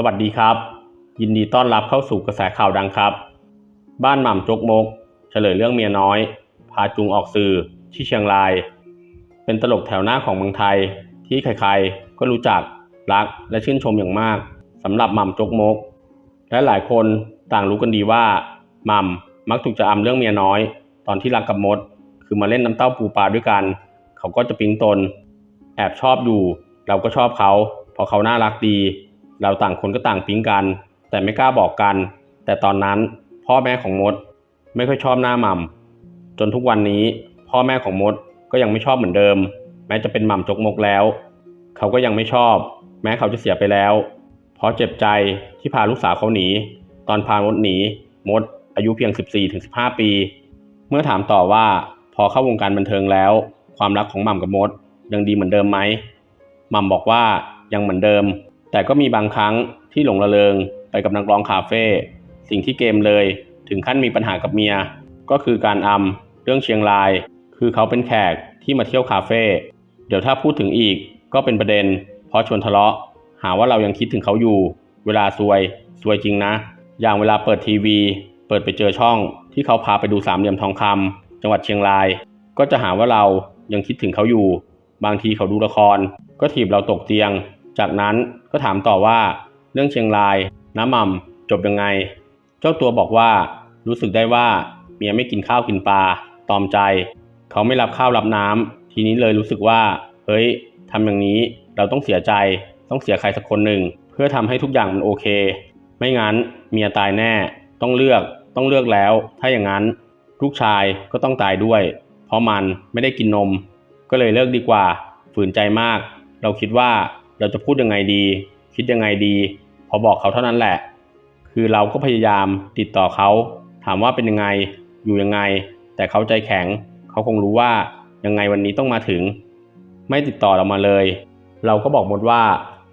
สวัสดีครับ ยินดีต้อนรับเข้าสู่กระแสข่าวดังครับ บ้านหม่ำจกมก เฉลยเรื่องเมียน้อย พาจุงออกสื่อที่เชียงราย เป็นตลกแถวหน้าของเมืองไทย ที่ใครๆก็รู้จักรักและชื่นชมอย่างมากสำหรับหม่ำจกมก และหลายคนต่างรู้กันดีว่าหม่ำมักถูกจะอำเรื่องเมียน้อย ตอนที่รักกับมด คือมาเล่นน้ำเต้าปูปลาด้วยกัน เขาก็จะปิ๊งตน แอบชอบอยู่ เราก็ชอบเขาเพราะเขาน่ารักดี เราต่างคนก็ต่างปิ๊งกัน แต่ไม่กล้าบอกกัน แต่ตอนนั้นพ่อแม่ของมดไม่ค่อยชอบหน้าหม่ำจนทุกวันนี้พ่อแม่ของมดก็ยังไม่ชอบเหมือนเดิม แม้จะเป็นหม่ำจกมกแล้ว เขาก็ยังไม่ชอบ แม้เขาจะเสียไปแล้ว เพราะเจ็บใจที่พาลูกสาวเขาหนี ตอนพามดหนีมด อายุเพียง 14-15 ปี เมื่อถามต่อว่าพอเข้าวงการบันเทิงแล้ว ความรักของหม่ำกับมดยังดีเหมือนเดิมไหมหม่ำบอกว่ายังเหมือนเดิม แต่ก็มีบางครั้งที่หลงระเริงไปกับนักร้องคาเฟ่สิ่งที่เกมเลย ถึงขั้นมีปัญหากับเมีย ก็คือการอำเรื่องเชียงราย คือเขาเป็นแขกที่มาเที่ยวคาเฟ่เดี๋ยวถ้าพูดถึงอีกก็เป็นประเด็น เพราะชวนทะเลาะ หาว่าเรายังคิดถึงเขาอยู่ เวลาซวยซวยจริงนะ อย่างเวลาเปิดทีวี เปิดไปเจอช่อง ที่เขาพาไปดูสามเหลี่ยมทองคำจังหวัดเชียงราย ก็จะหาว่าเรายังคิดถึงเขาอยู่ บางทีเขาดูละคร ก็ถีบเราตกเตียง จากนั้นก็ถามต่อว่าเรื่องเชียงราย น้ำม่ำจบยังไง เจ้าตัวบอกว่ารู้สึกได้ว่าเมียไม่กินข้าวกินปลาตอมใจ เขาไม่รับข้าวรับน้ำทีนี้เลยรู้สึกว่า เฮ้ยทำอย่างนี้เราต้องเสียใจ ต้องเสียใครสักคนหนึ่ง เพื่อทำให้ทุกอย่างมันโอเค ไม่งั้นเมียตายแน่ ต้องเลือกต้องเลือกแล้ว ถ้าอย่างนั้นลูกชายก็ต้องตายด้วย เพราะมันไม่ได้กินนม ก็เลยเลิกดีกว่าฝืนใจมาก เราคิดว่า เราจะพูดยังไงดี คิดยังไงดี พอบอกเขาเท่านั้นแหละ คือเราก็พยายามติดต่อเขา ถามว่าเป็นยังไงอยู่ยังไง แต่เขาใจแข็ง เขาคงรู้ว่ายังไงวันนี้ต้องมาถึง ไม่ติดต่อเรามาเลย เราก็บอกหมดว่า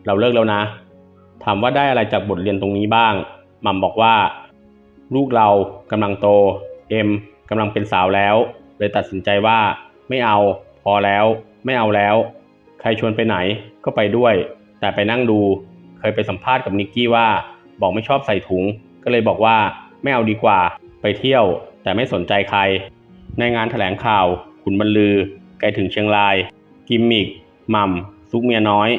เราเลิกแล้วนะ ถามว่าได้อะไรจากบทเรียนตรงนี้บ้างม่ำบอกว่า ลูกเรากำลังโต เอ็มกำลังเป็นสาวแล้ว เลยตัดสินใจว่าไม่เอา พอแล้ว ไม่เอาแล้ว รชวนไปไหนก็ไปด้วย แต่ไปนั่งดู เคยไปสัมภาษณ์กับนิกกี้ว่า บอกไม่ชอบใส่ถุง ก็เลยบอกว่าไม่เอาดีกว่า ไปเที่ยว แต่ไม่สนใจใคร ในงานแถลงข่าวขุนบรรลือ ไกลถึงเชียงราย กิมมิกหม่ำซุกเมียน้อย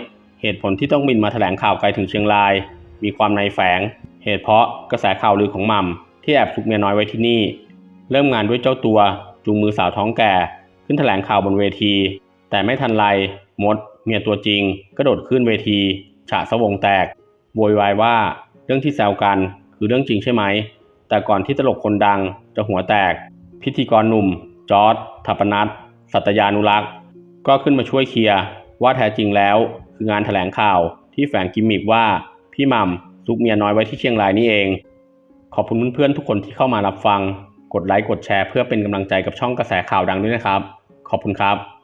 เหตุผลที่ต้องบินมาแถลงข่าวไกลถึงเชียงราย มีความในแฝง เหตุเพราะกระแสข่าวลือของหม่ำที่แอบซุกเมียน้อยไว้ที่นี่ เริ่มงานด้วยเจ้าตัว จูงมือสาวท้องแก่ ขึ้นแถลงข่าวบนเวที แต่ไม่ทันไรมดเมียตัวจริงกระโดดขึ้นเวที ฉะสวงแตกโวยวายว่าเรื่องที่แซวกันคือเรื่องจริงใช่ไหม แต่ก่อนที่ตลกคนดังจะหัวแตก พิธีกรหนุ่ม จอร์ดทัปนัทสัตยานุรักษ์ ก็ขึ้นมาช่วยเคลียร์ว่าแท้จริงแล้วคืองานแถลงข่าวที่แฝงกิมมิกว่าพี่ม่ำซุกเมียน้อยไว้ที่เชียงรายนี่เอง ขอบคุณเพื่อนๆทุกคนที่เข้ามารับฟัง กดไลค์กดแชร์เพื่อเป็นกำลังใจกับช่องกระแสข่าวดังด้วยนะครับ ขอบคุณครับ